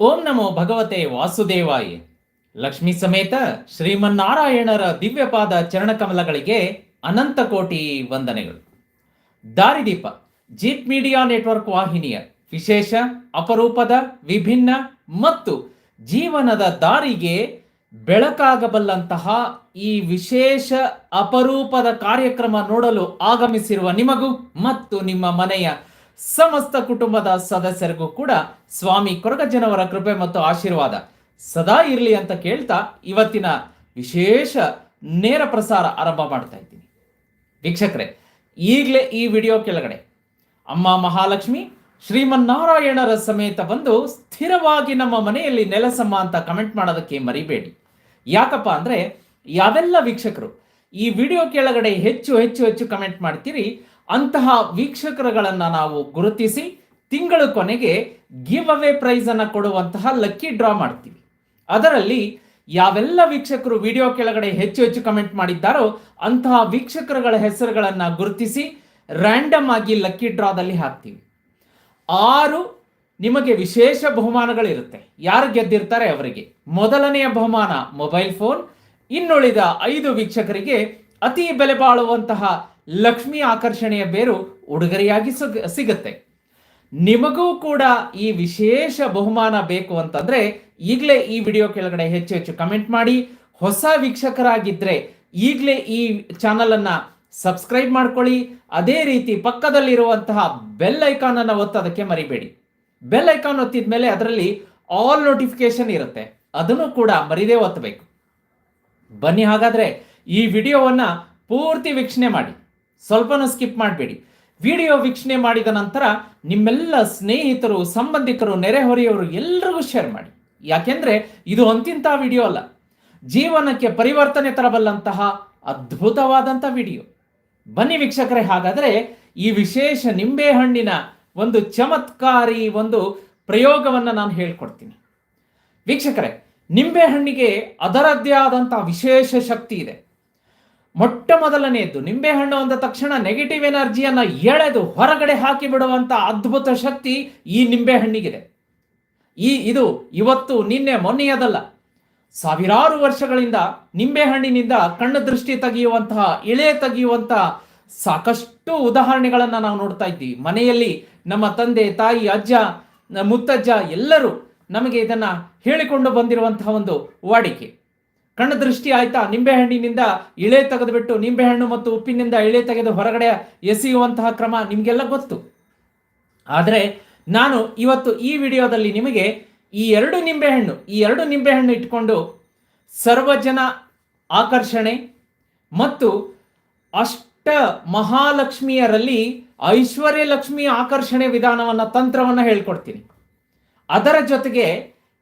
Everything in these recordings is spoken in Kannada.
ಓಂ ನಮೋ ಭಗವತೆ ವಾಸುದೇವಾಯ. ಲಕ್ಷ್ಮೀ ಸಮೇತ ಶ್ರೀಮನ್ನಾರಾಯಣರ ದಿವ್ಯಪಾದ ಚರಣಕಮಲಗಳಿಗೆ ಅನಂತ ಕೋಟಿ ವಂದನೆಗಳು. ದಾರಿದೀಪ, ಜೀಪ್ ಮೀಡಿಯಾ ನೆಟ್ವರ್ಕ್ ವಾಹಿನಿಯ ವಿಶೇಷ, ಅಪರೂಪದ, ವಿಭಿನ್ನ ಮತ್ತು ಜೀವನದ ದಾರಿಗೆ ಬೆಳಕಾಗಬಲ್ಲಂತಹ ಈ ವಿಶೇಷ, ಅಪರೂಪದ ಕಾರ್ಯಕ್ರಮ ನೋಡಲು ಆಗಮಿಸಿರುವ ನಿಮಗೂ ಮತ್ತು ನಿಮ್ಮ ಮನೆಯ ಸಮಸ್ತ ಕುಟುಂಬದ ಸದಸ್ಯರಿಗೂ ಕೂಡ ಸ್ವಾಮಿ ಕೊರಗಜ್ಜನವರ ಕೃಪೆ ಮತ್ತು ಆಶೀರ್ವಾದ ಸದಾ ಇರಲಿ ಅಂತ ಕೇಳ್ತಾ ಇವತ್ತಿನ ವಿಶೇಷ ನೇರ ಪ್ರಸಾರ ಆರಂಭ ಮಾಡ್ತಾ ಇದ್ದೀನಿ. ವೀಕ್ಷಕರೇ, ಈಗಲೇ ಈ ವಿಡಿಯೋ ಕೆಳಗಡೆ ಅಮ್ಮ ಮಹಾಲಕ್ಷ್ಮಿ ಶ್ರೀಮನ್ನಾರಾಯಣರ ಸಮೇತ ಬಂದು ಸ್ಥಿರವಾಗಿ ನಮ್ಮ ಮನೆಯಲ್ಲಿ ನೆಲೆಸಮ್ಮ ಅಂತ ಕಮೆಂಟ್ ಮಾಡೋದಕ್ಕೆ ಮರಿಬೇಡಿ. ಯಾಕಪ್ಪ ಅಂದರೆ ಯಾವೆಲ್ಲ ವೀಕ್ಷಕರು ಈ ವಿಡಿಯೋ ಕೆಳಗಡೆ ಹೆಚ್ಚು ಹೆಚ್ಚು ಹೆಚ್ಚು ಕಮೆಂಟ್ ಮಾಡ್ತೀರಿ ಅಂತಹ ವೀಕ್ಷಕರುಗಳನ್ನು ನಾವು ಗುರುತಿಸಿ ತಿಂಗಳ ಕೊನೆಗೆ ಗಿವ್ ಅವೇ ಪ್ರೈಸ್ ಅನ್ನು ಕೊಡುವಂತಹ ಲಕ್ಕಿ ಡ್ರಾ ಮಾಡ್ತೀವಿ. ಅದರಲ್ಲಿ ಯಾವೆಲ್ಲ ವೀಕ್ಷಕರು ವಿಡಿಯೋ ಕೆಳಗಡೆ ಹೆಚ್ಚು ಹೆಚ್ಚು ಕಮೆಂಟ್ ಮಾಡಿದ್ದಾರೋ ಅಂತಹ ವೀಕ್ಷಕರುಗಳ ಹೆಸರುಗಳನ್ನು ಗುರುತಿಸಿ ರ್ಯಾಂಡಮ್ ಆಗಿ ಲಕ್ಕಿ ಡ್ರಾದಲ್ಲಿ ಹಾಕ್ತೀವಿ. ಆರು ನಿಮಗೆ ವಿಶೇಷ ಬಹುಮಾನಗಳಿರುತ್ತೆ. ಯಾರು ಗೆದ್ದಿರ್ತಾರೆ ಅವರಿಗೆ? ಮೊದಲನೆಯ ಬಹುಮಾನ ಮೊಬೈಲ್ ಫೋನ್. ಇನ್ನುಳಿದ ಐದು ವೀಕ್ಷಕರಿಗೆ ಅತಿ ಬೆಲೆ ಬಾಳುವಂತಹ ಲಕ್ಷ್ಮಿ ಆಕರ್ಷಣೆಯ ಬೇರು ಉಡುಗೊರೆಯಾಗಿ ಸಿಗ- ಸಿಗುತ್ತೆ. ನಿಮಗೂ ಕೂಡ ಈ ವಿಶೇಷ ಬಹುಮಾನ ಬೇಕು ಅಂತಂದ್ರೆ ಈಗಲೇ ಈ ವಿಡಿಯೋ ಕೆಳಗಡೆ ಹೆಚ್ಚು ಹೆಚ್ಚು ಕಮೆಂಟ್ ಮಾಡಿ. ಹೊಸ ವೀಕ್ಷಕರಾಗಿದ್ದರೆ ಈಗಲೇ ಈ ಚಾನಲ್ ಅನ್ನ ಸಬ್ಸ್ಕ್ರೈಬ್ ಮಾಡ್ಕೊಳ್ಳಿ. ಅದೇ ರೀತಿ ಪಕ್ಕದಲ್ಲಿರುವಂತಹ ಬೆಲ್ ಐಕಾನ್ ಅನ್ನು ಒತ್ತೋದಕ್ಕೆ ಮರಿಬೇಡಿ. ಬೆಲ್ ಐಕಾನ್ ಒತ್ತಿದ ಮೇಲೆ ಅದರಲ್ಲಿ ಆಲ್ ನೋಟಿಫಿಕೇಶನ್ ಇರುತ್ತೆ. ಅದನ್ನು ಕೂಡ ಮರಿದೇ ಒತ್ತಬೇಕು. ಬನ್ನಿ ಹಾಗಾದ್ರೆ ಈ ವಿಡಿಯೋವನ್ನ ಪೂರ್ತಿ ವೀಕ್ಷಣೆ ಮಾಡಿ. ಸ್ವಲ್ಪನೂ ಸ್ಕಿಪ್ ಮಾಡಬೇಡಿ. ವಿಡಿಯೋ ವೀಕ್ಷಣೆ ಮಾಡಿದ ನಂತರ ನಿಮ್ಮೆಲ್ಲ ಸ್ನೇಹಿತರು, ಸಂಬಂಧಿಕರು, ನೆರೆಹೊರೆಯವರು ಎಲ್ರಿಗೂ ಶೇರ್ ಮಾಡಿ. ಯಾಕೆಂದ್ರೆ ಇದು ಅಂತಿಂತ ವಿಡಿಯೋ ಅಲ್ಲ. ಜೀವನಕ್ಕೆ ಪರಿವರ್ತನೆ ತರಬಲ್ಲಂತಹ ಅದ್ಭುತವಾದಂಥ ವಿಡಿಯೋ. ಬನ್ನಿ ವೀಕ್ಷಕರೇ, ಹಾಗಾದರೆ ಈ ವಿಶೇಷ ನಿಂಬೆಹಣ್ಣಿನ ಒಂದು ಚಮತ್ಕಾರಿ ಒಂದು ಪ್ರಯೋಗವನ್ನು ನಾನು ಹೇಳ್ಕೊಡ್ತೀನಿ. ವೀಕ್ಷಕರೇ ನಿಂಬೆಹಣ್ಣಿಗೆ ಅದರದ್ದೇ ಆದಂಥ ವಿಶೇಷ ಶಕ್ತಿ ಇದೆ. ಮೊಟ್ಟ ಮೊದಲನೆಯದ್ದು ನಿಂಬೆಹಣ್ಣು ಅಂದ ತಕ್ಷಣ ನೆಗೆಟಿವ್ ಎನರ್ಜಿಯನ್ನ ಎಳೆದು ಹೊರಗಡೆ ಹಾಕಿ ಬಿಡುವಂತ ಅದ್ಭುತ ಶಕ್ತಿ ಈ ನಿಂಬೆಹಣ್ಣಿಗಿದೆ ಈ, ಇದು ಇವತ್ತು, ನಿನ್ನೆ ಮೊನ್ನೆಯದಲ್ಲ ಸಾವಿರಾರು ವರ್ಷಗಳಿಂದ ನಿಂಬೆಹಣ್ಣಿನಿಂದ ಕಣ್ಣು ದೃಷ್ಟಿ ತೆಗೆಯುವಂತಹ ಇಳೆ ತೆಗೆಯುವಂತಹ ಸಾಕಷ್ಟು ಉದಾಹರಣೆಗಳನ್ನು ನಾವು ನೋಡ್ತಾ ಇದ್ದೀವಿ. ಮನೆಯಲ್ಲಿ ನಮ್ಮ ತಂದೆ, ತಾಯಿ, ಅಜ್ಜ ಮುತ್ತಜ್ಜ ಎಲ್ಲರೂ ನಮಗೆ ಇದನ್ನ ಹೇಳಿಕೊಂಡು ಬಂದಿರುವಂತಹ ಒಂದು ವಾಡಿಕೆ. ಕಣ್ಣು ದೃಷ್ಟಿ ಆಯ್ತಾ? ನಿಂಬೆಹಣ್ಣಿನಿಂದ ಇಳೆ ತೆಗೆದುಬಿಟ್ಟು, ನಿಂಬೆಹಣ್ಣು ಮತ್ತು ಉಪ್ಪಿನಿಂದ ಇಳೆ ತೆಗೆದು ಹೊರಗಡೆ ಎಸೆಯುವಂತಹ ಕ್ರಮ ನಿಮಗೆಲ್ಲ ಗೊತ್ತು. ಆದರೆ ನಾನು ಇವತ್ತು ಈ ವಿಡಿಯೋದಲ್ಲಿ ನಿಮಗೆ ಈ ಎರಡು ನಿಂಬೆಹಣ್ಣು, ಈ ಎರಡು ನಿಂಬೆಹಣ್ಣು ಇಟ್ಕೊಂಡು ಸರ್ವಜನ ಆಕರ್ಷಣೆ ಮತ್ತು ಅಷ್ಟ ಮಹಾಲಕ್ಷ್ಮಿಯರಲ್ಲಿ ಐಶ್ವರ್ಯ ಲಕ್ಷ್ಮಿ ಆಕರ್ಷಣೆ ವಿಧಾನವನ್ನು ತಂತ್ರವನ್ನು ಹೇಳ್ಕೊಡ್ತೀನಿ. ಅದರ ಜೊತೆಗೆ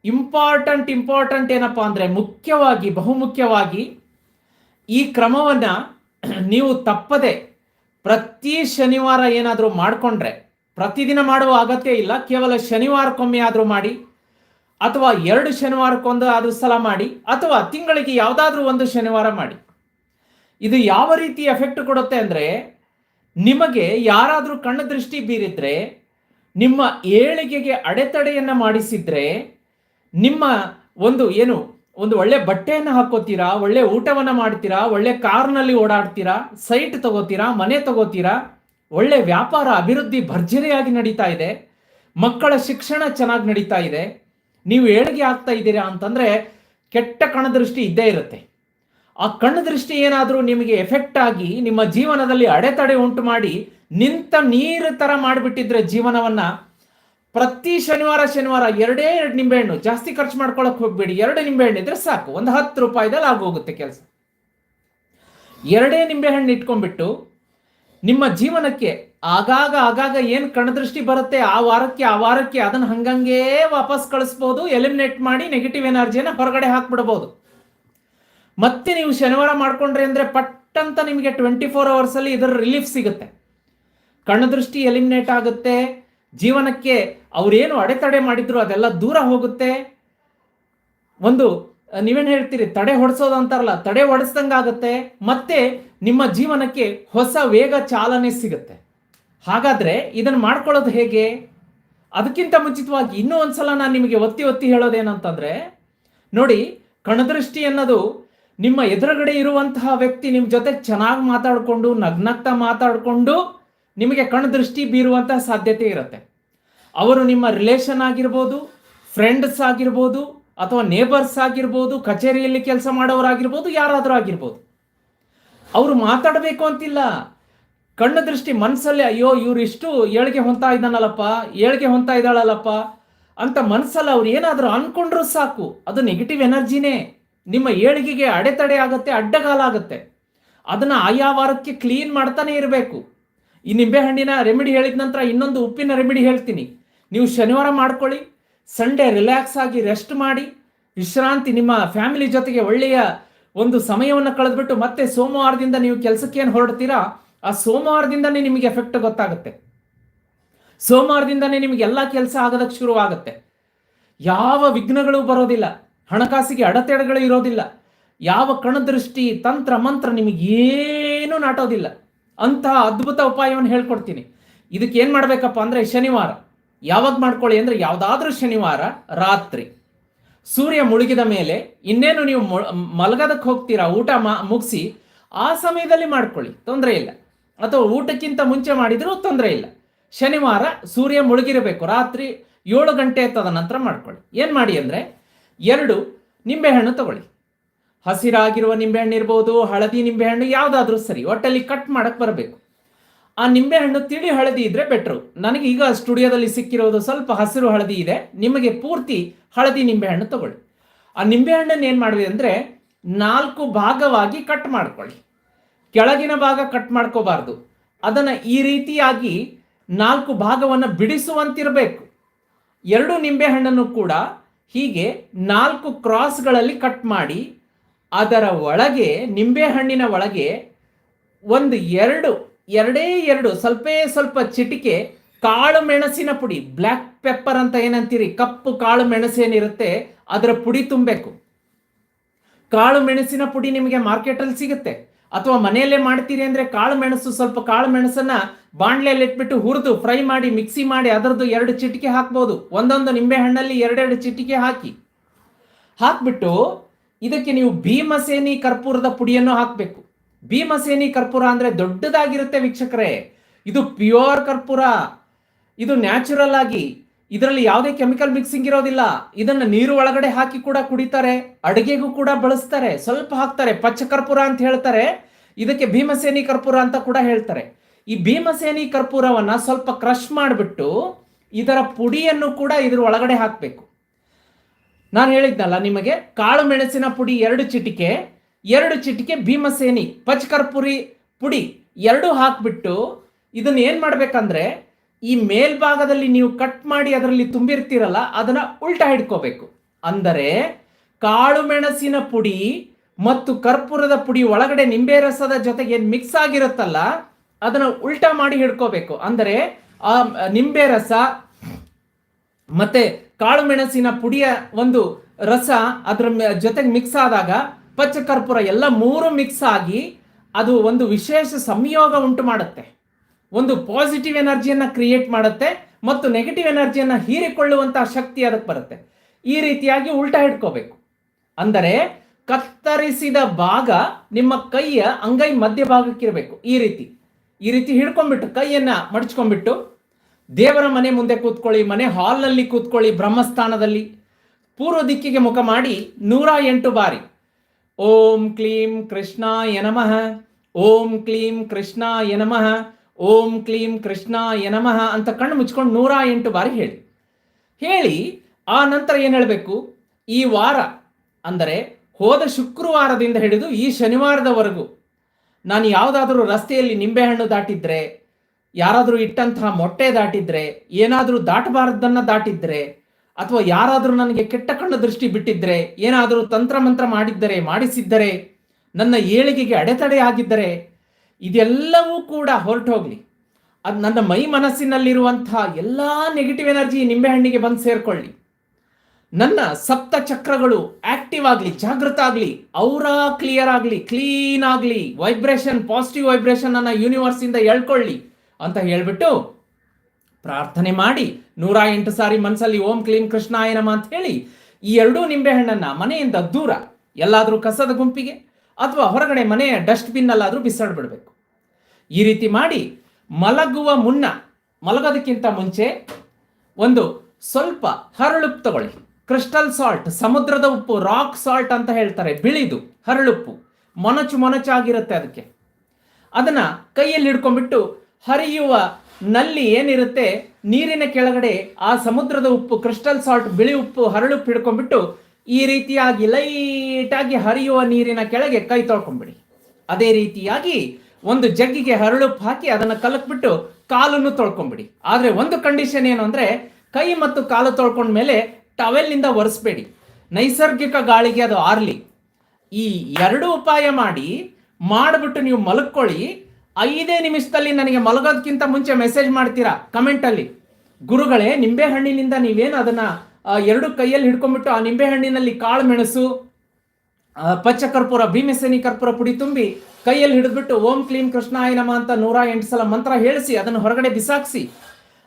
ಇಂಪಾರ್ಟೆಂಟ್ ಇಂಪಾರ್ಟೆಂಟ್ ಏನಪ್ಪ ಅಂದರೆ ಮುಖ್ಯವಾಗಿ, ಬಹುಮುಖ್ಯವಾಗಿ ಈ ಕ್ರಮವನ್ನು ನೀವು ತಪ್ಪದೆ ಪ್ರತಿ ಶನಿವಾರ ಏನಾದರೂ ಮಾಡಿಕೊಂಡ್ರೆ, ಪ್ರತಿದಿನ ಮಾಡುವ ಅಗತ್ಯ ಇಲ್ಲ, ಕೇವಲ ಶನಿವಾರಕ್ಕೊಮ್ಮೆ ಆದರೂ ಮಾಡಿ, ಅಥವಾ ಎರಡು ಶನಿವಾರಕ್ಕೊಂದು ಆದರೂ ಸಲ ಮಾಡಿ, ಅಥವಾ ತಿಂಗಳಿಗೆ ಯಾವುದಾದ್ರೂ ಒಂದು ಶನಿವಾರ ಮಾಡಿ. ಇದು ಯಾವ ರೀತಿ ಎಫೆಕ್ಟ್ ಕೊಡುತ್ತೆ ಅಂದರೆ, ನಿಮಗೆ ಯಾರಾದರೂ ಕಣ್ಣು ದೃಷ್ಟಿ ಬೀರಿದ್ರೆ, ನಿಮ್ಮ ಏಳಿಗೆಗೆ ಅಡೆತಡೆಯನ್ನು ಮಾಡಿಸಿದ್ರೆ ನಿಮ್ಮ ಒಂದು ಏನು, ಒಂದು ಒಳ್ಳೆ ಬಟ್ಟೆಯನ್ನು ಹಾಕೋತೀರಾ, ಒಳ್ಳೆ ಊಟವನ್ನು ಮಾಡ್ತೀರಾ, ಒಳ್ಳೆ ಕಾರ್ನಲ್ಲಿ ಓಡಾಡ್ತೀರಾ, ಸೈಟ್ ತಗೋತೀರಾ, ಮನೆ ತಗೋತೀರಾ, ಒಳ್ಳೆ ವ್ಯಾಪಾರ ಅಭಿವೃದ್ಧಿ ಭರ್ಜರಿಯಾಗಿ ನಡೀತಾ ಇದೆ, ಮಕ್ಕಳ ಶಿಕ್ಷಣ ಚೆನ್ನಾಗಿ ನಡೀತಾ ಇದೆ, ನೀವು ಏಳಿಗೆ ಆಗ್ತಾ ಇದ್ದೀರಾ ಅಂತಂದ್ರೆ ಕೆಟ್ಟ ಕಣದೃಷ್ಟಿ ಇದ್ದೇ ಇರುತ್ತೆ. ಆ ಕಣ್ಣ ದೃಷ್ಟಿ ಏನಾದರೂ ನಿಮಗೆ ಎಫೆಕ್ಟ್ ಆಗಿ ನಿಮ್ಮ ಜೀವನದಲ್ಲಿ ಅಡೆತಡೆ ಉಂಟು ಮಾಡಿ ನಿಂತ ನೀರು ತರ ಮಾಡಿಬಿಟ್ಟಿದ್ರೆ ಜೀವನವನ್ನ ಪ್ರತಿ ಶನಿವಾರ ಶನಿವಾರ ಎರಡೇ ಎರಡು ನಿಂಬೆಹಣ್ಣು. ಜಾಸ್ತಿ ಖರ್ಚು ಮಾಡ್ಕೊಳಕ್ ಹೋಗ್ಬೇಡಿ. ಎರಡು ನಿಂಬೆಹಣ್ಣು ಇದ್ರೆ ಸಾಕು. ಒಂದು ಹತ್ತು ರೂಪಾಯಿದಲ್ಲಿ ಆಗೋಗುತ್ತೆ ಕೆಲಸ. ಎರಡೇ ನಿಂಬೆಹಣ್ಣು ಇಟ್ಕೊಂಡ್ಬಿಟ್ಟು ನಿಮ್ಮ ಜೀವನಕ್ಕೆ ಆಗಾಗ ಆಗಾಗ ಏನು ಕಣದೃಷ್ಟಿ ಬರುತ್ತೆ? ಆ ವಾರಕ್ಕೆ ಆ ವಾರಕ್ಕೆ ಅದನ್ನ ಹಂಗಂಗೆ ವಾಪಸ್ ಕಳಿಸ್ಬೋದು. ಎಲಿಮಿನೇಟ್ ಮಾಡಿ ನೆಗೆಟಿವ್ ಎನರ್ಜಿಯನ್ನು ಹೊರಗಡೆ ಹಾಕ್ಬಿಡ್ಬೋದು. ಮತ್ತೆ ನೀವು ಶನಿವಾರ ಮಾಡ್ಕೊಂಡ್ರಿ ಅಂದ್ರೆ ಪಟ್ ಅಂತ ನಿಮಗೆ ಟ್ವೆಂಟಿ ಫೋರ್ ಅವರ್ಸ್ ಅಲ್ಲಿ ಇದರ ರಿಲೀಫ್ ಸಿಗುತ್ತೆ. ಕಣ್ಣು ದೃಷ್ಟಿ ಎಲಿಮಿನೇಟ್ ಆಗುತ್ತೆ. ಜೀವನಕ್ಕೆ ಅವ್ರೇನು ಅಡೆತಡೆ ಮಾಡಿದ್ರು ಅದೆಲ್ಲ ದೂರ ಹೋಗುತ್ತೆ? ಒಂದು ನೀವೇನು ಹೇಳ್ತೀರಿ? ತಡೆ ಹೊಡೆಸೋದು ಅಂತಾರಲ್ಲ, ತಡೆ ಹೊಡೆಸ್ದಂಗಾಗುತ್ತೆ ಮತ್ತೆ ನಿಮ್ಮ ಜೀವನಕ್ಕೆ ಹೊಸ ವೇಗ ಚಾಲನೆ ಸಿಗುತ್ತೆ. ಹಾಗಾದ್ರೆ ಇದನ್ನ ಮಾಡ್ಕೊಳ್ಳೋದು ಹೇಗೆ? ಅದಕ್ಕಿಂತ ಮುಂಚಿತವಾಗಿ ಇನ್ನೂ ಒಂದ್ಸಲ ನಾನು ನಿಮಗೆ ಒತ್ತಿ ಒತ್ತಿ ಹೇಳೋದೇನಂತಂದ್ರೆ, ನೋಡಿ, ಕಣದೃಷ್ಟಿ ಅನ್ನೋದು ನಿಮ್ಮ ಎದುರುಗಡೆ ಇರುವಂತಹ ವ್ಯಕ್ತಿ ನಿಮ್ಮ ಜೊತೆ ಚೆನ್ನಾಗಿ ಮಾತಾಡಿಕೊಂಡು, ನಗ್ನಗ್ತಾ ಮಾತಾಡಿಕೊಂಡು ನಿಮಗೆ ಕಣದೃಷ್ಟಿ ಬೀರುವಂತಹ ಸಾಧ್ಯತೆ ಇರುತ್ತೆ. ಅವರು ನಿಮ್ಮ ರಿಲೇಷನ್ ಆಗಿರ್ಬೋದು ಫ್ರೆಂಡ್ಸ್ ಆಗಿರ್ಬೋದು, ಅಥವಾ ನೇಬರ್ಸ್ ಆಗಿರ್ಬೋದು, ಕಚೇರಿಯಲ್ಲಿ ಕೆಲಸ ಮಾಡೋರಾಗಿರ್ಬೋದು ಯಾರಾದರೂ ಆಗಿರ್ಬೋದು. ಅವರು ಮಾತಾಡಬೇಕು ಅಂತಿಲ್ಲ. ಕಣ್ಣು ದೃಷ್ಟಿ ಮನಸ್ಸಲ್ಲಿ ಅಯ್ಯೋ, ಇವ್ರು ಇಷ್ಟು ಏಳಿಗೆ ಹೊಂತಾ ಇದ್ದಾನಲ್ಲಪ್ಪ, ಏಳಿಗೆ ಹೊಂತಾ ಇದ್ದಾಳಲ್ಲಪ್ಪ ಅಂತ ಮನಸ್ಸಲ್ಲಿ ಅವ್ರು ಏನಾದರೂ ಅನ್ಕೊಂಡ್ರೂ ಸಾಕು. ಅದು ನೆಗೆಟಿವ್ ಎನರ್ಜಿನೇ ನಿಮ್ಮ ಏಳಿಗೆಗೆ ಅಡೆತಡೆ ಆಗುತ್ತೆ, ಅಡ್ಡಗಾಲ ಆಗುತ್ತೆ. ಅದನ್ನು ಆಯಾ ವಾರಕ್ಕೆ ಕ್ಲೀನ್ ಮಾಡ್ತಾನೆ ಇರಬೇಕು. ಈ ನಿಂಬೆಹಣ್ಣಿನ ರೆಮಿಡಿ ಹೇಳಿದ ನಂತರ ಇನ್ನೊಂದು ಉಪ್ಪಿನ ರೆಮಿಡಿ ಹೇಳ್ತೀನಿ. ನೀವು ಶನಿವಾರ ಮಾಡ್ಕೊಳ್ಳಿ, ಸಂಡೇ ರಿಲ್ಯಾಕ್ಸ್ ಆಗಿ ರೆಸ್ಟ್ ಮಾಡಿ, ವಿಶ್ರಾಂತಿ ನಿಮ್ಮ ಫ್ಯಾಮಿಲಿ ಜೊತೆಗೆ ಒಳ್ಳೆಯ ಒಂದು ಸಮಯವನ್ನು ಕಳೆದ್ಬಿಟ್ಟು ಮತ್ತೆ ಸೋಮವಾರದಿಂದ ನೀವು ಕೆಲಸಕ್ಕೆ ಏನು ಹೊರಡ್ತೀರಾ, ಆ ಸೋಮವಾರದಿಂದನೇ ನಿಮಗೆ ಎಫೆಕ್ಟ್ ಗೊತ್ತಾಗುತ್ತೆ. ಸೋಮವಾರದಿಂದನೇ ನಿಮಗೆ ಎಲ್ಲ ಕೆಲಸ ಆಗೋದಕ್ಕೆ ಶುರುವಾಗುತ್ತೆ. ಯಾವ ವಿಘ್ನಗಳು ಬರೋದಿಲ್ಲ, ಹಣಕಾಸಿಗೆ ಅಡೆತಡೆಗಳು ಇರೋದಿಲ್ಲ, ಯಾವ ಕಣದೃಷ್ಟಿ, ತಂತ್ರ, ಮಂತ್ರ ನಿಮಗೇನು ನಾಟೋದಿಲ್ಲ. ಅಂತಹ ಅದ್ಭುತ ಉಪಾಯವನ್ನು ಹೇಳ್ಕೊಡ್ತೀನಿ. ಇದಕ್ಕೆ ಏನು ಮಾಡಬೇಕಪ್ಪ ಅಂದರೆ ಶನಿವಾರ. ಯಾವಾಗ ಮಾಡ್ಕೊಳ್ಳಿ ಅಂದರೆ ಯಾವುದಾದ್ರೂ ಶನಿವಾರ ರಾತ್ರಿ. ಸೂರ್ಯ ಮುಳುಗಿದ ಮೇಲೆ ಇನ್ನೇನು ನೀವು ಮಲಗದಕ್ಕೆ ಹೋಗ್ತೀರಾ, ಊಟ ಮುಗಿಸಿ, ಆ ಸಮಯದಲ್ಲಿ ಮಾಡ್ಕೊಳ್ಳಿ, ತೊಂದರೆ ಇಲ್ಲ. ಅಥವಾ ಊಟಕ್ಕಿಂತ ಮುಂಚೆ ಮಾಡಿದರೂ ತೊಂದರೆ ಇಲ್ಲ. ಶನಿವಾರ ಸೂರ್ಯ ಮುಳುಗಿರಬೇಕು, ರಾತ್ರಿ ಏಳು ಗಂಟೆ ತದ ನಂತರ ಮಾಡ್ಕೊಳ್ಳಿ. ಏನು ಮಾಡಿ ಅಂದರೆ, ಎರಡು ನಿಂಬೆಹಣ್ಣು ತಗೊಳ್ಳಿ. ಹಸಿರಾಗಿರುವ ನಿಂಬೆಹಣ್ಣು ಇರ್ಬೋದು, ಹಳದಿ ನಿಂಬೆಹಣ್ಣು ಯಾವುದಾದ್ರೂ ಸರಿ, ಒಟ್ಟಲ್ಲಿ ಕಟ್ ಮಾಡಕ್ಕೆ ಬರಬೇಕು. ಆ ನಿಂಬೆಹಣ್ಣು ತಿಳಿ ಹಳದಿ ಇದ್ರೆ ಬೆಟ್ರು ನನಗೆ ಈಗ ಸ್ಟುಡಿಯೋದಲ್ಲಿ ಸಿಕ್ಕಿರೋದು ಸ್ವಲ್ಪ ಹಸಿರು ಹಳದಿ ಇದೆ. ನಿಮಗೆ ಪೂರ್ತಿ ಹಳದಿ ನಿಂಬೆಹಣ್ಣು ತಗೊಳ್ಳಿ. ಆ ನಿಂಬೆಹಣ್ಣನ್ನು ಏನು ಮಾಡಿದೆ ಅಂದರೆ ನಾಲ್ಕು ಭಾಗವಾಗಿ ಕಟ್ ಮಾಡ್ಕೊಳ್ಳಿ. ಕೆಳಗಿನ ಭಾಗ ಕಟ್ ಮಾಡ್ಕೋಬಾರ್ದು. ಅದನ್ನು ಈ ರೀತಿಯಾಗಿ ನಾಲ್ಕು ಭಾಗವನ್ನು ಬಿಡಿಸುವಂತಿರಬೇಕು. ಎರಡು ನಿಂಬೆಹಣ್ಣನ್ನು ಕೂಡ ಹೀಗೆ ನಾಲ್ಕು ಕ್ರಾಸ್ಗಳಲ್ಲಿ ಕಟ್ ಮಾಡಿ, ಅದರ ಒಳಗೆ, ನಿಂಬೆಹಣ್ಣಿನ ಒಳಗೆ ಒಂದು ಎರಡು ಎರಡೇ ಎರಡು, ಸ್ವಲ್ಪೇ ಸ್ವಲ್ಪ ಚಿಟಿಕೆ, ಕಾಳು ಮೆಣಸಿನ ಪುಡಿ, ಬ್ಲ್ಯಾಕ್ ಪೆಪ್ಪರ್ ಅಂತ ಏನಂತೀರಿ? ಕಪ್ಪು ಕಾಳು ಮೆಣಸೇನಿರುತ್ತೆ ಅದರ ಪುಡಿ ತುಂಬಬೇಕು. ಕಾಳು ಮೆಣಸಿನ ಪುಡಿ ನಿಮಗೆ ಮಾರ್ಕೆಟಲ್ಲಿ ಸಿಗುತ್ತೆ. ಅಥವಾ ಮನೆಯಲ್ಲೇ ಮಾಡ್ತೀರಿ ಅಂದ್ರೆ ಕಾಳು ಮೆಣಸು, ಸ್ವಲ್ಪ ಕಾಳು ಮೆಣಸನ್ನ ಬಾಣಲೆಯಲ್ಲಿ ಇಟ್ಬಿಟ್ಟು ಹುರಿದು ಫ್ರೈ ಮಾಡಿ, ಮಿಕ್ಸಿ ಮಾಡಿ ಅದರದ್ದು ಎರಡು ಚಿಟಿಕೆ ಹಾಕ್ಬೋದು. ಒಂದೊಂದು ನಿಂಬೆ ಹಣ್ಣಲ್ಲಿ ಎರಡೆರಡು ಚಿಟಿಕೆ ಹಾಕಿ. ಹಾಕ್ಬಿಟ್ಟು ಇದಕ್ಕೆ ನೀವು ಭೀಮಸೇನಿ ಕರ್ಪೂರದ ಪುಡಿಯನ್ನು ಹಾಕಬೇಕು. ಭೀಮಸೇನಿ ಕರ್ಪೂರ ಅಂದ್ರೆ ದೊಡ್ಡದಾಗಿರುತ್ತೆ ವೀಕ್ಷಕರೇ. ಇದು ಪ್ಯೂರ್ ಕರ್ಪೂರ. ಇದು ನ್ಯಾಚುರಲ್ ಆಗಿ ಇದರಲ್ಲಿ ಯಾವುದೇ ಕೆಮಿಕಲ್ ಮಿಕ್ಸಿಂಗ್ ಇರೋದಿಲ್ಲ. ಇದನ್ನ ನೀರು ಒಳಗಡೆ ಹಾಕಿ ಕೂಡ ಕುಡಿತಾರೆ, ಅಡುಗೆಗೂ ಕೂಡ ಬಳಸ್ತಾರೆ, ಸ್ವಲ್ಪ ಹಾಕ್ತಾರೆ ಪಚ್ಚ ಕರ್ಪೂರ ಅಂತ ಹೇಳ್ತಾರೆ. ಇದಕ್ಕೆ ಭೀಮಸೇನಿ ಕರ್ಪೂರ ಅಂತ ಕೂಡ ಹೇಳ್ತಾರೆ. ಈ ಭೀಮಸೇನಿ ಕರ್ಪೂರವನ್ನ ಸ್ವಲ್ಪ ಕ್ರಶ್ ಮಾಡಿಬಿಟ್ಟು ಇದರ ಪುಡಿಯನ್ನು ಕೂಡ ಇದ್ರ ಒಳಗಡೆ ಹಾಕಬೇಕು. ನಾನು ಹೇಳಿದ್ನಲ್ಲ, ನಿಮಗೆ ಕಾಳು ಮೆಣಸಿನ ಪುಡಿ ಎರಡು ಚಿಟಿಕೆ ಎರಡು ಚಿಟಿಕೆ ಭೀಮಸೇನಿ, ಪಚ್ಕರ್ಪುರಿ ಪುಡಿ ಎರಡು ಹಾಕ್ಬಿಟ್ಟು ಇದನ್ನ ಏನ್ ಮಾಡ್ಬೇಕಂದ್ರೆ ಈ ಮೇಲ್ಭಾಗದಲ್ಲಿ ನೀವು ಕಟ್ ಮಾಡಿ ಅದರಲ್ಲಿ ತುಂಬಿರ್ತೀರಲ್ಲ, ಅದನ್ನ ಉಲ್ಟಾ ಹಿಡ್ಕೋಬೇಕು. ಅಂದರೆ ಕಾಳು ಮೆಣಸಿನ ಪುಡಿ ಮತ್ತು ಕರ್ಪೂರದ ಪುಡಿ ಒಳಗಡೆ ನಿಂಬೆ ರಸದ ಜೊತೆಗೆ ಏನು ಮಿಕ್ಸ್ ಆಗಿರುತ್ತಲ್ಲ, ಅದನ್ನ ಉಲ್ಟಾ ಮಾಡಿ ಹಿಡ್ಕೋಬೇಕು. ಅಂದರೆ ಆ ನಿಂಬೆ ರಸ ಮತ್ತೆ ಕಾಳು ಮೆಣಸಿನ ಪುಡಿಯ ಒಂದು ರಸ ಅದರ ಜೊತೆಗೆ ಮಿಕ್ಸ್ ಆದಾಗ ಪಚ್ಚ ಕರ್ಪೂರ ಎಲ್ಲ ಮೂರು ಮಿಕ್ಸ್ ಆಗಿ ಅದು ಒಂದು ವಿಶೇಷ ಸಂಯೋಗ ಉಂಟು ಮಾಡುತ್ತೆ. ಒಂದು ಪಾಸಿಟಿವ್ ಎನರ್ಜಿಯನ್ನು ಕ್ರಿಯೇಟ್ ಮಾಡುತ್ತೆ ಮತ್ತು ನೆಗೆಟಿವ್ ಎನರ್ಜಿಯನ್ನು ಹೀರಿಕೊಳ್ಳುವಂತಹ ಶಕ್ತಿ ಅದಕ್ಕೆ ಬರುತ್ತೆ. ಈ ರೀತಿಯಾಗಿ ಉಲ್ಟಾ ಹಿಡ್ಕೋಬೇಕು. ಅಂದರೆ ಕತ್ತರಿಸಿದ ಭಾಗ ನಿಮ್ಮ ಕೈಯ ಅಂಗೈ ಮಧ್ಯಭಾಗಕ್ಕಿರಬೇಕು ಈ ರೀತಿ. ಈ ರೀತಿ ಹಿಡ್ಕೊಂಡ್ಬಿಟ್ಟು ಕೈಯನ್ನ ಮಡಚ್ಕೊಂಡ್ಬಿಟ್ಟು ದೇವರ ಮನೆ ಮುಂದೆ ಕೂತ್ಕೊಳ್ಳಿ, ಮನೆ ಹಾಲ್ನಲ್ಲಿ ಕೂತ್ಕೊಳ್ಳಿ, ಬ್ರಹ್ಮಸ್ಥಾನದಲ್ಲಿ ಪೂರ್ವ ದಿಕ್ಕಿಗೆ ಮುಖ ಮಾಡಿ ನೂರ ಎಂಟು ಬಾರಿ ಓಂ ಕ್ಲೀಂ ಕೃಷ್ಣಾಯ ನಮಃ. ಓಂ ಕ್ಲೀಂ ಕೃಷ್ಣಾಯ ನಮಃ. ಓಂ ಕ್ಲೀಂ ಕೃಷ್ಣಾಯ ನಮಃ ಅಂತ ಕಣ್ಣು ಮುಚ್ಕೊಂಡು ನೂರ ಎಂಟು ಬಾರಿ ಹೇಳಿ. ಹೇಳಿ, ಆ ನಂತರ ಏನು ಹೇಳಬೇಕು? ಈ ವಾರ, ಅಂದರೆ ಹೋದ ಶುಕ್ರವಾರದಿಂದ ಹಿಡಿದು ಈ ಶನಿವಾರದವರೆಗೂ ನಾನು ಯಾವುದಾದ್ರೂ ರಸ್ತೆಯಲ್ಲಿ ನಿಂಬೆಹಣ್ಣು ದಾಟಿದ್ರೆ, ಯಾರಾದರೂ ಇಟ್ಟಂತಹ ಮೊಟ್ಟೆ ದಾಟಿದ್ರೆ, ಏನಾದರೂ ದಾಟಬಾರದನ್ನ ದಾಟಿದ್ರೆ ಅಥವಾ ಯಾರಾದರೂ ನನಗೆ ಕೆಟ್ಟ ಕಣ್ಣ ದೃಷ್ಟಿ ಬಿಟ್ಟಿದ್ದರೆ ಏನಾದರೂ ತಂತ್ರ ಮಂತ್ರ ಮಾಡಿದ್ದರೆ, ಮಾಡಿಸಿದ್ದರೆ, ನನ್ನ ಏಳಿಗೆಗೆ ಅಡೆತಡೆ ಆಗಿದ್ದರೆ, ಇದೆಲ್ಲವೂ ಕೂಡ ಹೊರಟು ಹೋಗಲಿ ಅದು ನನ್ನ ಮೈ ಮನಸ್ಸಿನಲ್ಲಿರುವಂತಹ ಎಲ್ಲ ನೆಗೆಟಿವ್ ಎನರ್ಜಿ ನಿಂಬೆಹಣ್ಣಿಗೆ ಬಂದು ಸೇರಿಕೊಳ್ಳಿ. ನನ್ನ ಸಪ್ತ ಚಕ್ರಗಳು ಆಕ್ಟಿವ್ ಆಗಲಿ, ಜಾಗೃತ ಆಗಲಿ ಅವರ ಕ್ಲಿಯರ್ ಆಗಲಿ ಕ್ಲೀನ್ ಆಗಲಿ ವೈಬ್ರೇಷನ್ ಪಾಸಿಟಿವ್ ವೈಬ್ರೇಷನ್ ಅನ್ನ ಯೂನಿವರ್ಸ್ ಇಂದ ಎಳ್ಕೊಳ್ಳಿ ಅಂತ ಹೇಳಿಬಿಟ್ಟು ಪ್ರಾರ್ಥನೆ ಮಾಡಿ. ನೂರ ಎಂಟು ಸಾರಿ ಮನಸ್ಸಲ್ಲಿ ಓಂ ಕ್ಲೀಂ ಕೃಷ್ಣಾಯನಮ ಅಂತ ಹೇಳಿ ಈ ಎರಡೂ ನಿಂಬೆಹಣ್ಣನ್ನ ಮನೆಯಿಂದ ದೂರ ಎಲ್ಲಾದರೂ ಕಸದ ಗುಂಪಿಗೆ ಅಥವಾ ಹೊರಗಡೆ ಮನೆಯ ಡಸ್ಟ್ಬಿನ್ನಲ್ಲಾದರೂ ಬಿಸಾಡ್ಬಿಡ್ಬೇಕು ಈ ರೀತಿ ಮಾಡಿ ಮಲಗುವ ಮುನ್ನ, ಮಲಗೋದಕ್ಕಿಂತ ಮುಂಚೆ ಒಂದು ಸ್ವಲ್ಪ ಹರಳುಪ್ಪು ತಗೊಳ್ಳಿ. ಕ್ರಿಸ್ಟಲ್ ಸಾಲ್ಟ್, ಸಮುದ್ರದ ಉಪ್ಪು, ರಾಕ್ ಸಾಲ್ಟ್ ಅಂತ ಹೇಳ್ತಾರೆ, ಬಿಳಿದು, ಹರಳುಪ್ಪು, ಮೊನಚು ಮೊನಚಾಗಿರುತ್ತೆ ಅದಕ್ಕೆ. ಅದನ್ನ ಕೈಯಲ್ಲಿ ಹಿಡ್ಕೊಂಡ್ಬಿಟ್ಟು ಹರಿಯುವ ನಲ್ಲಿ ಏನಿರುತ್ತೆ? ನೀರಿನ ಕೆಳಗಡೆ ಆ ಸಮುದ್ರದ ಉಪ್ಪು ಕ್ರಿಸ್ಟಲ್ ಸಾಲ್ಟ್ ಬಿಳಿ ಉಪ್ಪು, ಹರಳುಪ್ಪು ಹಿಡ್ಕೊಂಡ್ಬಿಟ್ಟು ಈ ರೀತಿಯಾಗಿ ಲೈಟಾಗಿ ಹರಿಯುವ ನೀರಿನ ಕೆಳಗೆ ಕೈ ತೊಳ್ಕೊಂಬಿಡಿ. ಅದೇ ರೀತಿಯಾಗಿ ಒಂದು ಜಗ್ಗಿಗೆ ಹರಳುಪ್ಪು ಹಾಕಿ ಅದನ್ನು ಕಲಕ್ಬಿಟ್ಟು ಕಾಲನ್ನು ತೊಳ್ಕೊಂಬಿಡಿ. ಆದರೆ ಒಂದು ಕಂಡೀಷನ್ ಏನು ಅಂದರೆ ಕೈ ಮತ್ತು ಕಾಲು ತೊಳ್ಕೊಂಡ್ಮೇಲೆ ಟವೆಲ್ನಿಂದ ಒರೆಸ್ಬೇಡಿ. ನೈಸರ್ಗಿಕ ಗಾಳಿಗೆ ಅದು ಆರ್ಲಿ. ಈ ಎರಡು ಉಪಾಯ ಮಾಡಿ, ಮಾಡಿಬಿಟ್ಟು ನೀವು ಮಲಗ್ಕೊಳ್ಳಿ ಐದೇ ನಿಮಿಷದಲ್ಲಿ ನನಗೆ ಮಲಗೋದಕ್ಕಿಂತ ಮುಂಚೆ ಮೆಸೇಜ್ ಮಾಡ್ತೀರಾ? ಕಮೆಂಟಲ್ಲಿ ಗುರುಗಳೇ ನಿಂಬೆ ಹಣ್ಣಿನಿಂದ ನೀವೇನು ಅದನ್ನ ಎರಡು ಕೈಯಲ್ಲಿ ಹಿಡ್ಕೊಂಡ್ಬಿಟ್ಟು ಆ ನಿಂಬೆ ಹಣ್ಣಿನಲ್ಲಿ ಕಾಳು ಮೆಣಸು ಪಚ್ಚ ಕರ್ಪೂರ ಭೀಮಸೇನಿ ಕರ್ಪೂರ ಪುಡಿ ತುಂಬಿ ಕೈಯಲ್ಲಿ ಹಿಡಿದ್ಬಿಟ್ಟು ಓಂ ಕ್ಲೀಂ ಕೃಷ್ಣಾಯ ನಮ ಅಂತ ನೂರ ಎಂಟು ಸಲ ಮಂತ್ರ ಹೇಳಿಸಿ, ಅದನ್ನು ಹೊರಗಡೆ ಬಿಸಾಕ್ಸಿ,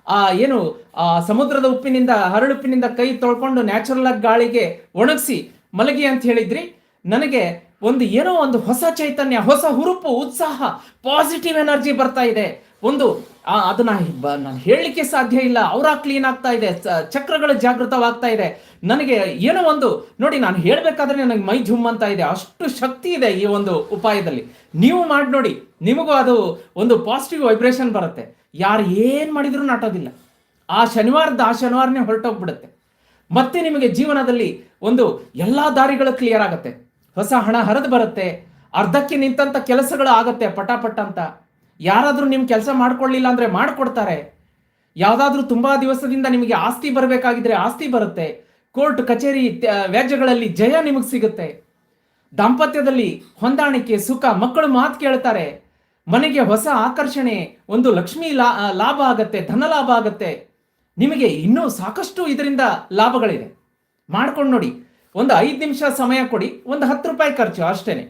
ಆ, ಏನು, ಆ, ಸಮುದ್ರದ ಉಪ್ಪಿನಿಂದ, ಹರಳುಪ್ಪಿನಿಂದ ಕೈ ತೊಳ್ಕೊಂಡು ನ್ಯಾಚುರಲ್ ಆಗಿ ಗಾಳಿಗೆ ಒಣಗಿಸಿ ಮಲಗಿ ಅಂತ ಹೇಳಿದ್ರಿ. ನನಗೆ ಒಂದು ಏನೋ ಒಂದು ಹೊಸ ಚೈತನ್ಯ, ಹೊಸ ಹುರುಪು, ಉತ್ಸಾಹ ಪಾಸಿಟಿವ್ ಎನರ್ಜಿ ಬರ್ತಾ ಇದೆ. ಒಂದು ಅದನ್ನ ನಾನು ಹೇಳಲಿಕ್ಕೆ ಸಾಧ್ಯ ಇಲ್ಲ. ಅವರ ಕ್ಲೀನ್ ಆಗ್ತಾ ಇದೆ. ಚಕ್ರಗಳು ಜಾಗೃತವಾಗ್ತಾ ಇದೆ. ನನಗೆ ಏನೋ ಒಂದು, ನೋಡಿ, ನಾನು ಹೇಳಬೇಕಾದ್ರೆ ನನಗೆ ಮೈ ಜುಮ್ ಅಂತ ಇದೆ. ಅಷ್ಟು ಶಕ್ತಿ ಇದೆ ಈ ಒಂದು ಉಪಾಯದಲ್ಲಿ. ನೀವು ಮಾಡಿ, ನೋಡಿ, ನಿಮಗೂ ಅದು ಒಂದು ಪಾಸಿಟಿವ್ ವೈಬ್ರೇಷನ್ ಬರುತ್ತೆ. ಯಾರು ಏನು ಮಾಡಿದ್ರು ನಾಟೋದಿಲ್ಲ. ಆ ಶನಿವಾರದ, ಆ ಶನಿವಾರನೇ ಹೊರಟೋಗ್ಬಿಡುತ್ತೆ. ಮತ್ತೆ ನಿಮಗೆ ಜೀವನದಲ್ಲಿ ಒಂದು ಎಲ್ಲ ದಾರಿಗಳು ಕ್ಲಿಯರ್ ಆಗುತ್ತೆ. ಹೊಸ ಹಣ ಹರಿದು ಬರುತ್ತೆ. ಅರ್ಧಕ್ಕೆ ನಿಂತಂಥ ಕೆಲಸಗಳು ಆಗುತ್ತೆ ಪಟಾಪಟ್ ಅಂತ. ಯಾರಾದರೂ ನಿಮ್ಮ ಕೆಲಸ ಮಾಡ್ಕೊಳ್ಳಿಲ್ಲ ಅಂದ್ರೆ ಮಾಡಿಕೊಡ್ತಾರೆ. ಯಾವುದಾದ್ರೂ ತುಂಬಾ ದಿವಸದಿಂದ ನಿಮಗೆ ಆಸ್ತಿ ಬರಬೇಕಾಗಿದ್ರೆ ಆಸ್ತಿ ಬರುತ್ತೆ. ಕೋರ್ಟ್, ಕಚೇರಿ ವ್ಯಾಜ್ಯಗಳಲ್ಲಿ ಜಯ ನಿಮಗೆ ಸಿಗುತ್ತೆ. ದಾಂಪತ್ಯದಲ್ಲಿ ಹೊಂದಾಣಿಕೆ, ಸುಖ, ಮಕ್ಕಳು ಮಾತು ಕೇಳ್ತಾರೆ. ಮನೆಗೆ ಹೊಸ ಆಕರ್ಷಣೆ, ಒಂದು ಲಕ್ಷ್ಮಿ ಲಾ, ಲಾಭ ಆಗತ್ತೆ ಧನ ಲಾಭ ಆಗತ್ತೆ. ನಿಮಗೆ ಇನ್ನೂ ಸಾಕಷ್ಟು ಇದರಿಂದ ಲಾಭಗಳಿದೆ. ಮಾಡ್ಕೊಂಡು ನೋಡಿ. ಒಂದು ಐದು ನಿಮಿಷ ಸಮಯ ಕೊಡಿ, ಒಂದು ಹತ್ತು ರೂಪಾಯಿ ಖರ್ಚು ಅಷ್ಟೇನೆ.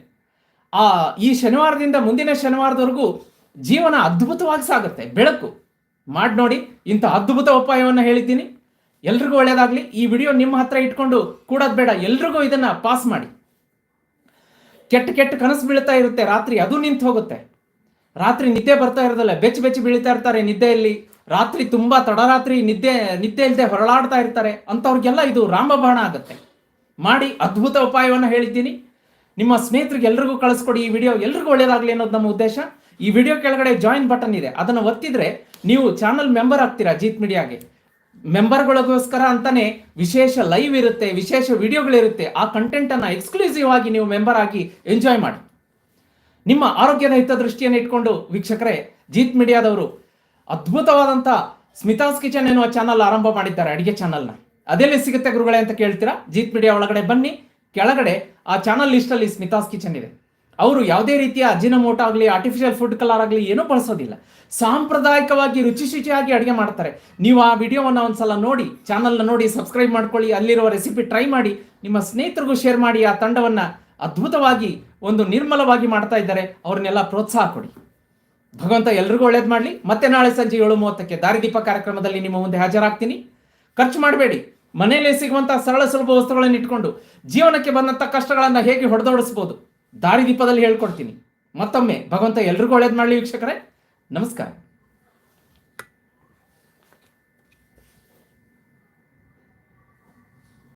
ಆ, ಈ ಶನಿವಾರದಿಂದ ಮುಂದಿನ ಶನಿವಾರದವರೆಗೂ ಜೀವನ ಅದ್ಭುತವಾಗಿ ಸಾಗುತ್ತೆ, ಬೆಳಕು. ಮಾಡಿ ನೋಡಿ, ಇಂಥ ಅದ್ಭುತ ಉಪಾಯವನ್ನು ಹೇಳಿದ್ದೀನಿ. ಎಲ್ರಿಗೂ ಒಳ್ಳೇದಾಗ್ಲಿ. ಈ ವಿಡಿಯೋ ನಿಮ್ಮ ಹತ್ರ ಇಟ್ಕೊಂಡು ಕೂಡೋದು ಬೇಡ, ಎಲ್ರಿಗೂ ಇದನ್ನ ಪಾಸ್ ಮಾಡಿ. ಕೆಟ್ಟ ಕೆಟ್ಟ ಕನಸು ಬೀಳ್ತಾ ಇರುತ್ತೆ, ರಾತ್ರಿ ಅದು ನಿಂತು ಹೋಗುತ್ತೆ. ರಾತ್ರಿ ನಿದ್ದೆ ಬರ್ತಾ ಇರೋದಲ್ಲ, ಬೆಚ್ಚ ಬೆಚ್ಚ ಬೀಳ್ತಾ ಇರ್ತಾರೆ ನಿದ್ದೆಯಲ್ಲಿ. ರಾತ್ರಿ ತುಂಬಾ ತಡರಾತ್ರಿ ನಿದ್ದೆ ನಿದ್ದೆ ಇಲ್ಲದೆ ಹೊರಳಾಡ್ತಾ ಇರ್ತಾರೆ. ಅಂಥವ್ರಿಗೆಲ್ಲ ಇದು ರಾಮಬಾಣ ಆಗುತ್ತೆ. ಮಾಡಿ ಅದ್ಭುತ ಉಪಾಯವನ್ನು ಹೇಳಿದ್ದೀನಿ. ನಿಮ್ಮ ಸ್ನೇಹಿತರಿಗೆ ಎಲ್ರಿಗೂ ಕಳಿಸ್ಕೊಡಿ ಈ ವಿಡಿಯೋ. ಎಲ್ರಿಗೂ ಒಳ್ಳೇದಾಗಲಿ ಅನ್ನೋದು ನಮ್ಮ ಉದ್ದೇಶ. ಈ ವಿಡಿಯೋ ಕೆಳಗಡೆ ಜಾಯಿನ್ ಬಟನ್ ಇದೆ. ಅದನ್ನು ಒತ್ತಿದ್ರೆ ನೀವು ಚಾನಲ್ ಮೆಂಬರ್ ಆಗ್ತೀರಾ ಜೀತ್ ಮೀಡಿಯಾಗೆ. ಮೆಂಬರ್ಗಳಿಗೋಸ್ಕರ ಅಂತಾನೆ ವಿಶೇಷ ಲೈವ್ ಇರುತ್ತೆ, ವಿಶೇಷ ವಿಡಿಯೋಗಳಿರುತ್ತೆ ಆ ಕಂಟೆಂಟ್ ಅನ್ನ ಎಕ್ಸ್ಕ್ಲೂಸಿವ್ ಆಗಿ ನೀವು ಮೆಂಬರ್ ಆಗಿ ಎಂಜಾಯ್ ಮಾಡಿ. ನಿಮ್ಮ ಆರೋಗ್ಯದ ಹಿತದೃಷ್ಟಿಯನ್ನು ಇಟ್ಕೊಂಡು ವೀಕ್ಷಕರೇ, ಜೀತ್ ಮೀಡಿಯಾದವರು ಅದ್ಭುತವಾದಂಥ ಸ್ಮಿತಾಸ್ ಕಿಚನ್ ಎನ್ನುವ ಚಾನಲ್ ಆರಂಭ ಮಾಡಿದ್ದಾರೆ, ಅಡಿಗೆ ಚಾನಲ್ನ ಅದೆಲ್ಲಿ ಸಿಗುತ್ತೆ ಗುರುಗಳೇ ಅಂತ ಕೇಳ್ತೀರಾ? ಜೀತ್ ಮೀಡಿಯಾ ಒಳಗಡೆ ಬನ್ನಿ. ಕೆಳಗಡೆ ಆ ಚಾನಲ್ ಲಿಸ್ಟಲ್ಲಿ ಸ್ಮಿತಾಸ್ ಕಿಚನ್ ಇದೆ. ಅವರು ಯಾವುದೇ ರೀತಿಯ ಅಜಿನಮೋಟ ಆಗಲಿ ಆರ್ಟಿಫಿಷಿಯಲ್ ಫುಡ್ ಕಲರ್ ಆಗಲಿ ಏನೂ ಬಳಸೋದಿಲ್ಲ. ಸಾಂಪ್ರದಾಯಿಕವಾಗಿ, ರುಚಿ ಶುಚಿಯಾಗಿ ಅಡುಗೆ ಮಾಡ್ತಾರೆ. ನೀವು ಆ ವಿಡಿಯೋವನ್ನು ಒಂದ್ಸಲ ನೋಡಿ ಚಾನಲ್ನ ನೋಡಿ ಸಬ್ಸ್ಕ್ರೈಬ್ ಮಾಡ್ಕೊಳ್ಳಿ, ಅಲ್ಲಿರುವ ರೆಸಿಪಿ ಟ್ರೈ ಮಾಡಿ, ನಿಮ್ಮ ಸ್ನೇಹಿತರಿಗೂ ಶೇರ್ ಮಾಡಿ, ಆ ತಂಡವನ್ನು ಅದ್ಭುತವಾಗಿ ಒಂದು ನಿರ್ಮಲವಾಗಿ ಮಾಡ್ತಾ ಇದ್ದಾರೆ. ಅವ್ರನ್ನೆಲ್ಲ ಪ್ರೋತ್ಸಾಹ ಕೊಡಿ. ಭಗವಂತ ಎಲ್ರಿಗೂ ಒಳ್ಳೇದು ಮಾಡಲಿ. ಮತ್ತೆ ನಾಳೆ ಸಂಜೆ ಏಳು ಮೂವತ್ತಕ್ಕೆ ದಾರಿದೀಪ ಕಾರ್ಯಕ್ರಮದಲ್ಲಿ ನಿಮ್ಮ ಮುಂದೆ ಹಾಜರಾಗ್ತೀನಿ. ಖರ್ಚು ಮಾಡಬೇಡಿ. ಮನೆಯಲ್ಲೇ ಸಿಗುವಂತಹ ಸರಳ ಸುಲಭ ವಸ್ತುಗಳನ್ನು ಇಟ್ಕೊಂಡು ಜೀವನಕ್ಕೆ ಬಂದಂಥ ಕಷ್ಟಗಳನ್ನು ಹೇಗೆ ಹೊಡೆದೋಡಿಸ್ಬೋದು? ದಾರಿದೀಪದಲ್ಲಿ ಹೇಳ್ಕೊಡ್ತೀನಿ. ಮತ್ತೊಮ್ಮೆ ಭಗವಂತ ಎಲ್ರಿಗೂ ಒಳ್ಳೇದು ಮಾಡಲಿ ವೀಕ್ಷಕರೇ. ನಮಸ್ಕಾರ.